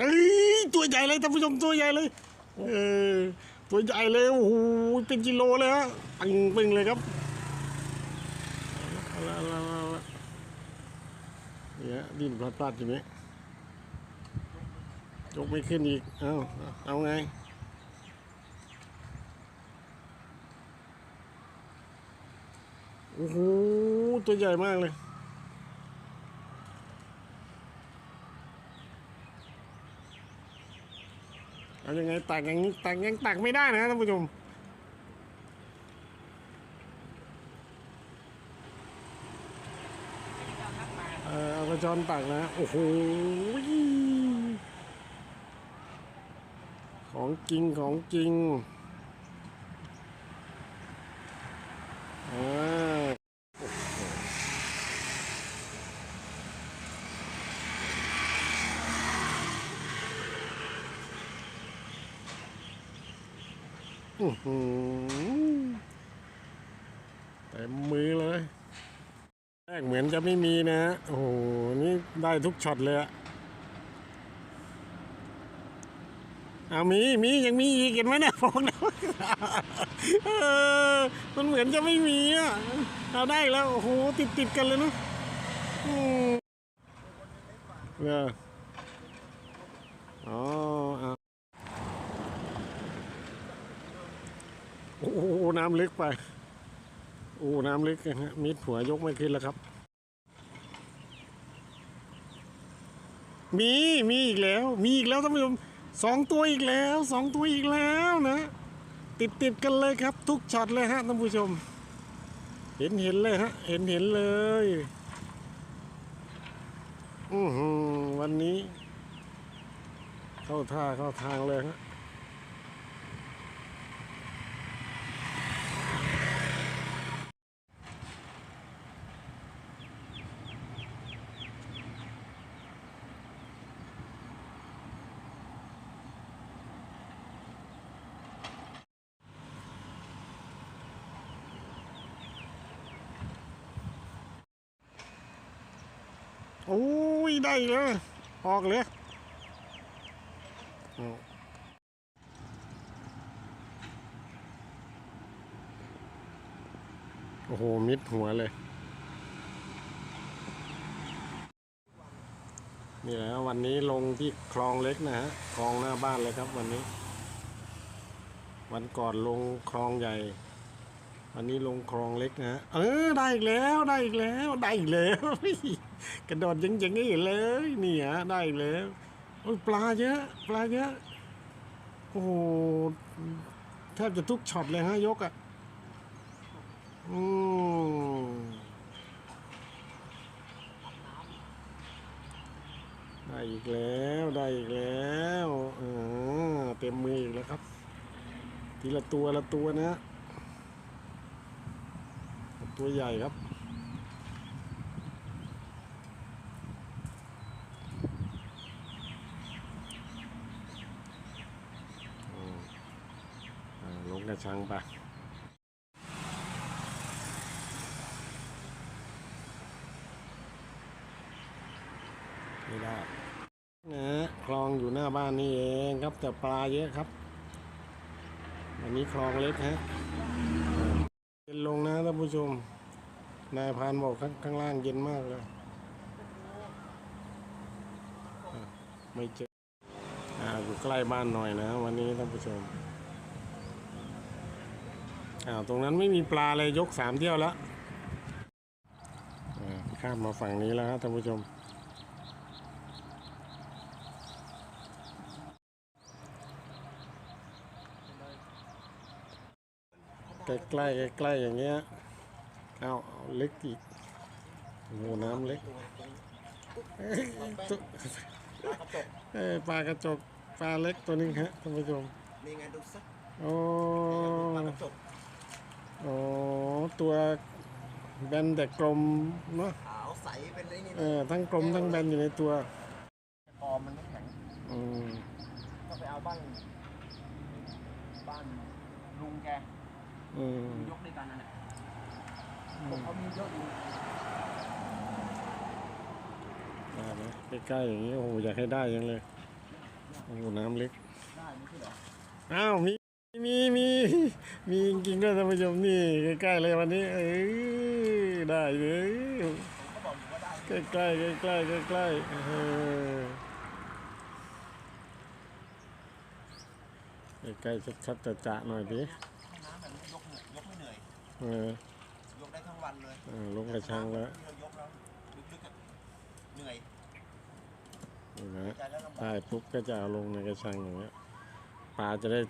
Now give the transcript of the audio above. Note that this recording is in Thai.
เอ้ยตัวใหญ่เลยท่านผู้ชมตัวใหญ่เลยเออตัวใหญ่เลยโอ้โหเป็นกิโลเลยฮะปังปึงเลยครับเอาลาลาเนี่ยดิ้นพลาดๆอย่างนี้ยกไม่ขึ้นอีก เอาเอาไงโอ้โหตัวใหญ่มากเลย เอายังไงตักยังตักยังตักไม่ได้นะท่านผู้ชมเออเอากระจอนตักนะ โอ้โหของจริงของจริงอ่าอื้อหือ เต็มมือเลยแรกเหมือนจะไม่มีนะฮะโอ้โห นี่ได้ทุกช็อตเลยอะเอามี มียังมีอีกเห็นไหมเนี่ยพวกนะเออมันเหมือนจะไม่มีอะเอาได้แล้ว โอ้โห ติดติดกันเลยเนะอืมเอออ๋ออะ โอ้โหน้ำลึกไป โอ้น้ำลึกนะฮะมิดหัวยกไม่ขึ้นแล้วครับ มีมีอีกแล้ว มีอีกแล้วท่านผู้ชมสองตัวอีกแล้วสองตัวอีกแล้วนะ ติดติดกันเลยครับ ทุกช็อตเลยฮะท่านผู้ชม เห็นเห็นเลยฮะ เห็นเห็นเลยอือวันนี้ เข้าท่าเข้าทางเลยฮะ โอ้ยได้เลยออกเลยโอ้โห มิดหัวเลย นี่แหละวันนี้ลงที่คลองเล็กนะฮะ คลองหน้าบ้านเลยครับวันนี้ วันก่อนลงคลองใหญ่ วันนี้ลงคลองเล็กนะฮะเออได้อีกแล้วได้อีกแล้วได้อีกแล้วกระโดดยังยังไม่เห็นเลยนี่ฮะได้อีกแล้วโอ้ยปลาเยอะปลาเยอะโอ้โหแทบจะทุกช็อตเลยฮะยกอะอืมได้อีกแล้วได้อีกแล้วเออเต็มมืออีกแล้วครับ ทีละตัวละตัวนะ ตัวใหญ่ครับ ลงกระชังไปไม่ได้นะคลองอยู่หน้าบ้านนี่เองครับแต่ปลาเยอะครับ อันนี้คลองเล็กฮะ เย็นลงนะท่านผู้ชม นายพานบอกข้างข้างล่างเย็นมากเลยไม่เจออ่าอยู่ใกล้บ้านหน่อยนะ วันนี้ท่านผู้ชมอ้าตรงนั้นไม่มีปลาเลยยกสามเที่ยวแล้วข้ามมาฝั่งนี้แล้วครับท่านผู้ชม ใกล้ใกล้ๆใกล้ๆอย่างเงี้ยเอาเอาเล็กอีกโอ้โหน้ำเล็กเอ้ยตุ๊เอ้ยปลากระจกปลาเล็กตัวนึงฮะท่านผู้ชมนี่ไงดูสักโอ้ปลากระจกโอ้ตัวแบนแต่กลมเนาะขาวใสเป็นไอ้นี่เออทั้งกลมทั้งแบนอยู่ในตัวคอมันน้ำแข็งอืมก็ไปเอาบ้านบ้านลุงแก อืมยกด้วยกันนั่นแหละผมเขามีเยอะอยู่อ่านะใกล้ๆอย่างนี้ โอ้โห อยากให้ได้ยังเลย โอ้น้ำลึก ได้ไม่ใช่เหรอ อ้าว มี มี มี มีจริงๆด้วยท่านผู้ชมนี่ ใกล้ๆเลยวันนี้ เออได้เลยผมก็บอกอยู่ว่าได้ใกล้ๆใกล้ๆใกล้ๆเออใกล้ๆชัดๆจะๆหน่อยดิ เหนื่อยเออยกได้ทั้งวันเลยเออลงกระชังแล้วที่เรายกแล้วลึกๆอะเหนื่อยนี่นะใจแล้วลำบาก ได้ปุ๊บก็จะเอาลงในกระชังอย่างเงี้ยปลาจะได้